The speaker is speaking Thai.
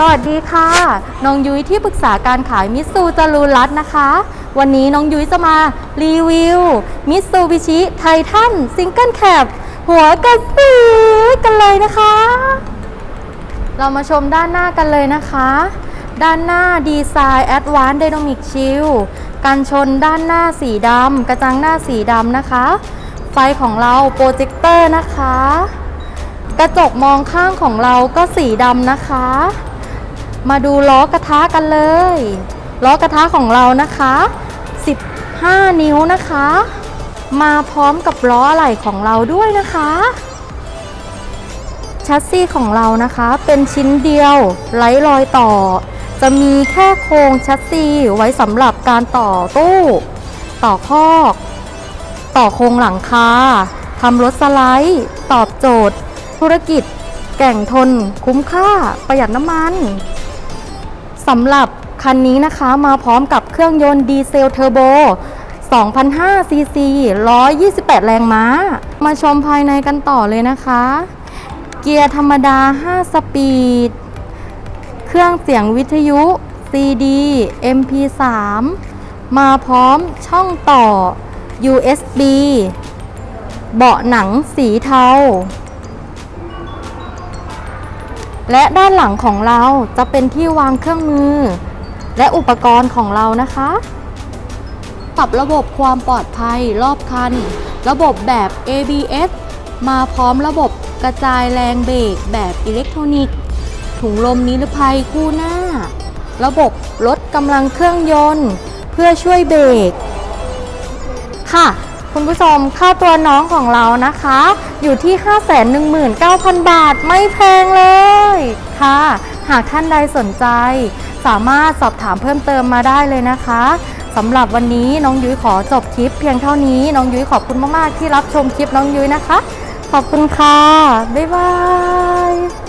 สวัสดีค่ะ น้องยุ้ยที่ปรึกษาการขายมิตซูจารูรัตนะคะ วันนี้น้องยุ้ยจะมารีวิวมิตซูบิชิไททันซิงเกิลแคปหัวกระสือกันเลยนะคะ เรามาชมด้านหน้ากันเลยนะคะ ด้านหน้าดีไซน์ Advanced Dynamic Shield กันชนด้านหน้าสีดำกระจังหน้าสีดำนะคะ ไฟของเราโปรเจคเตอร์นะคะ กระจกมองข้างของเราก็สีดำนะคะ มาดูล้อกระทะกันเลย ล้อกระทะของเรานะคะ 15 นิ้วนะคะ มาพร้อมกับล้ออะไหล่ของเราด้วยนะคะแชสซี่ของเรานะคะเป็นชิ้นเดียวไร้รอยต่อ จะมีแค่โครงแชสซี่ไว้สำหรับการต่อตู้ ต่อคอก ต่อโครงหลังคาทำรถสไลด์ ตอบโจทย์ ธุรกิจ แก่งทน คุ้มค่า ประหยัดน้ำมัน สำหรับคันนี้นะคะมาพร้อมกับเครื่องยนต์ดีเซลเทอร์โบ2,500ซีซี128 แรงม้า มาชมภายในกันต่อเลยนะคะ เกียร์ธรรมดา 5 สปีด เครื่องเสียงวิทยุ CD MP3 มาพร้อมช่องต่อ USB เบาะหนังสีเทา และด้านหลังของเราจะเป็นที่วางเครื่องมือ และอุปกรณ์ของเรานะคะปรับระบบความปลอดภัยรอบคัน ระบบแบบ ABS มาพร้อมระบบกระจายแรงเบรกแบบอิเล็กทรอนิกส์ ถุงลมนิรภัยคู่หน้า ระบบลดกำลังเครื่องยนต์ เพื่อช่วยเบรกค่ะ คุณผู้ชมค่าตัวน้องของเรานะคะ อยู่ที่ 519,000 บาทไม่แพงเลยค่ะ หากท่านใดสนใจ สามารถสอบถามเพิ่มเติมมาได้เลยนะคะสำหรับวันนี้น้องยุ้ยขอจบคลิปเพียงเท่านี้น้องยุ้ยขอบคุณมากๆที่รับชมคลิปน้องยุ้ยนะคะ ขอบคุณค่ะ บ๊ายบาย